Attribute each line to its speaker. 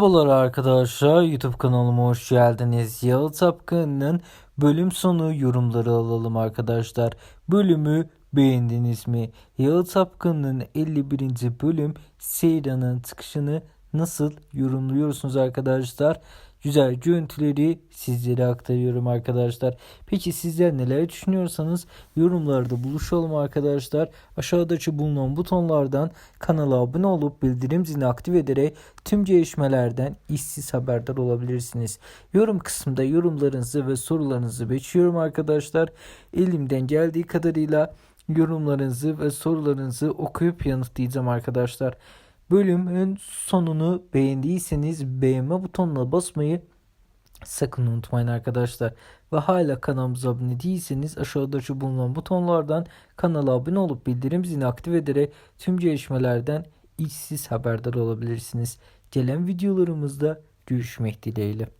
Speaker 1: Merhabalar arkadaşlar YouTube kanalıma hoş geldiniz. Yalı Tapkan'ın bölüm sonu yorumları alalım arkadaşlar. Bölümü beğendiniz mi? Yalı Tapkan'ın 51. bölüm Seyran'ın çıkışını nasıl yorumluyorsunuz arkadaşlar? Güzel görüntüleri sizlere aktarıyorum arkadaşlar. Peki sizler neler düşünüyorsanız yorumlarda buluşalım arkadaşlar. Aşağıdaki bulunan butonlardan kanala abone olup bildirim zilini aktif ederek tüm gelişmelerden işsiz haberdar olabilirsiniz. Yorum kısmında yorumlarınızı ve sorularınızı bekliyorum arkadaşlar. Elimden geldiği kadarıyla yorumlarınızı ve sorularınızı okuyup yanıtlayacağım arkadaşlar. Bölümün sonunu beğendiyseniz beğenme butonuna basmayı sakın unutmayın arkadaşlar. Ve hala kanalımıza abone değilseniz aşağıdaki bulunan butonlardan kanala abone olup bildirim zilini aktif ederek tüm gelişmelerden işsiz haberdar olabilirsiniz. Gelen videolarımızda görüşmek dileğiyle.